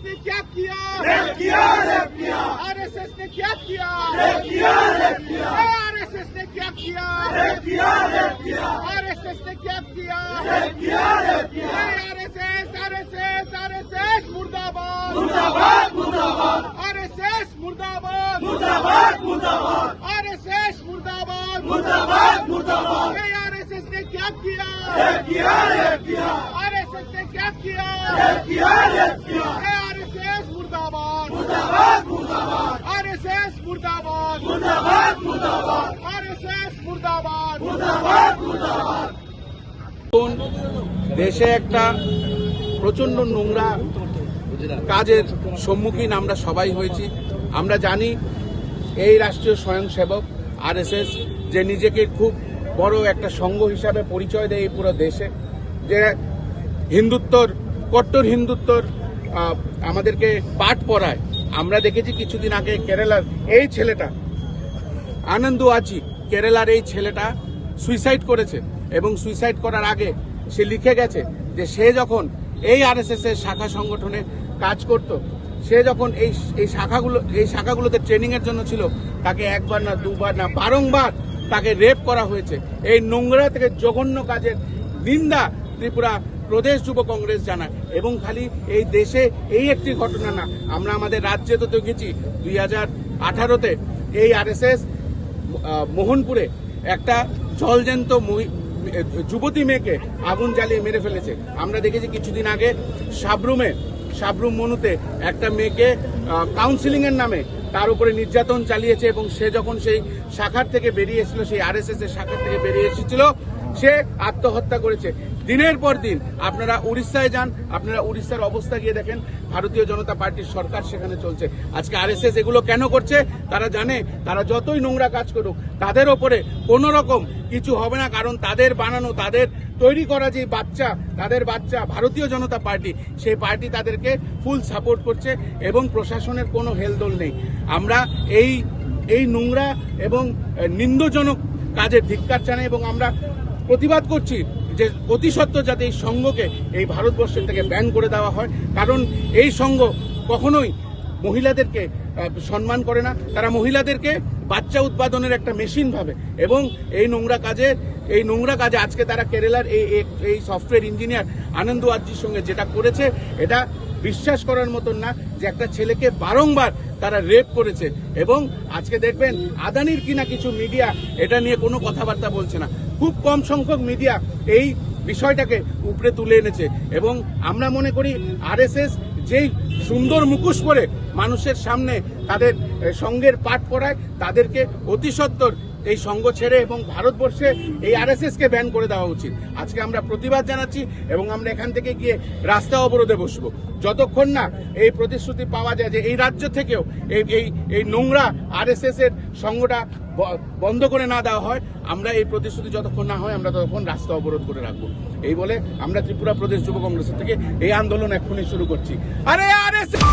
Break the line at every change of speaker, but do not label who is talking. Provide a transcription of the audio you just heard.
ने क्या किया
रेप किया रेप किया
आरएसएस ने क्या किया
रेप किया रेप किया
आरएसएस ने क्या किया
रेप किया रेप किया
आरएसएस ने क्या किया
रेप किया रेप किया
आरएसएस आरएसएस आरएसएस मुर्दाबाद
मुर्दाबाद मुर्दाबाद
आरएसएस मुर्दाबाद
मुर्दाबाद मुर्दाबाद
आरएसएस मुर्दाबाद
मुर्दाबाद मुर्दाबाद
आरएसएस ने क्या किया
रेप किया रेप किया
आरएसएस ने क्या किया
रेप किया रेप किया
দেশে একটা প্রচণ্ড নোংরা কাজের সম্মুখীন আমরা সবাই হয়েছি। আমরা জানি এই রাষ্ট্রীয় স্বয়ংসেবক আর এস এস যে নিজেকে খুব বড় একটা সংঘ হিসাবে পরিচয় দেয় এই পুরো দেশে যে হিন্দুত্বর কট্টর হিন্দুত্বর আমাদেরকে পাঠ পড়ায়। আমরা দেখেছি কিছুদিন আগে কেরালার এই ছেলেটা, আনন্দ আছি কেরালার এই ছেলেটা সুইসাইড করেছে এবং সুইসাইড করার আগে সে লিখে গেছে যে সে যখন এই আরএসএস এর শাখা সংগঠনে কাজ করত, সে যখন এই এই শাখাগুলো, এই শাখাগুলোতে ট্রেনিং এর জন্য ছিল, তাকে একবার না দুবার না বারংবার তাকে রেপ করা হয়েছে। এই নোংরা থেকে জঘন্য কাজের নিন্দা ত্রিপুরা প্রদেশ যুব কংগ্রেস জানায়। এবং খালি এই দেশে এই একটি ঘটনা না, আমরা আমাদের রাজ্যে তো দেখেছি, দুই হাজার আঠারোতে এই আরএসএস মোহনপুরে একটা জলজ্যান্ত যুবতী মেয়েকে আগুন জ্বালিয়ে মেরে ফেলেছে। আমরা দেখেছি কিছুদিন আগে সাবরুমে, সাবরুম মনুতে একটা মেয়েকে কাউন্সিলিং এর নামে তার উপরে নির্যাতন চালিয়েছে এবং সে যখন সেই শাখার থেকে বেরিয়ে এসেছিল, সেই আরএসএস এর শাখার থেকে বেরিয়ে এসেছিল সে আত্মহত্যা করেছে। দিনের পর দিন আপনারা উড়িষ্যায় যান, আপনারা উড়িষ্যার অবস্থা গিয়ে দেখেন, ভারতীয় জনতা পার্টির সরকার সেখানে চলছে। আজকে আরএসএস এগুলো কেন করছে, তারা জানে, তারা যতই নোংরা কাজ করুক, তাদের ওপরে কোনো রকম কিছু হবে না, কারণ তাদের বানানো, তাদের তৈরি করা যে বাচ্চা, তাদের বাচ্চা ভারতীয় জনতা পার্টি, সেই পার্টি তাদেরকে ফুল সাপোর্ট করছে এবং প্রশাসনের কোনো হেলদোল নেই। আমরা এই এই নোংরা এবং নিন্দজনক কাজের ধিক্কার জানাই এবং আমরা প্রতিবাদ করছি যে অতি সত্ত্বর যাতে এই সংঘকে, এই ভারতবর্ষের থেকে ব্যান করে দেওয়া হয়। কারণ এই সংঘ কখনোই মহিলাদেরকে সম্মান করে না। তারা মহিলাদেরকে বাচ্চা উৎপাদনের একটা মেশিন ভাবে। এবং এই নোংরা কাজের, এই নোংরা কাজে আজকে তারা কেরালার এই, এই- এই সফটওয়্যার ইঞ্জিনিয়ার আনন্দ আজ্জির সঙ্গে যেটা করেছে, এটা বিশ্বাস করার মতন না যে একটা ছেলেকে বারংবার তারা রেপ করেছে। এবং আজকে দেখবেন, আদানির কিনা কিছু মিডিয়া এটা নিয়ে কোনো কথাবার্তা বলছে না। খুব কম সংখ্যক মিডিয়া এই বিষয়টাকে উপরে তুলে এনেছে। এবং আমরা মনে করি আরএসএস যেই সুন্দর মুখোশ পরে মানুষের সামনে তাদের সঙ্গের পাঠ পড়ায়, তাদেরকে অতি সত্বর এই সঙ্গ ছেড়ে এবং ভারতবর্ষে এই আরএসএস কে ব্যান করে দেওয়া উচিত। আজকে আমরা প্রতিবাদ জানাচ্ছি এবং আমরা এখান থেকে গিয়ে রাস্তা অবরোধে বসবো। যতক্ষণ না এই প্রতিশ্রুতি পাওয়া যায় যে এই রাজ্য থেকেও এই এই নোংরা আরএসএস এর সঙ্গটা বন্ধ করে না দেওয়া হয়, আমরা এই প্রতিশ্রুতি যতক্ষণ না হয়, আমরা ততক্ষণ রাস্তা অবরোধ করে রাখব। এই বলে আমরা ত্রিপুরা প্রদেশ যুব কংগ্রেসের থেকে এই আন্দোলন এখনই শুরু করছি। আরে আরএসএস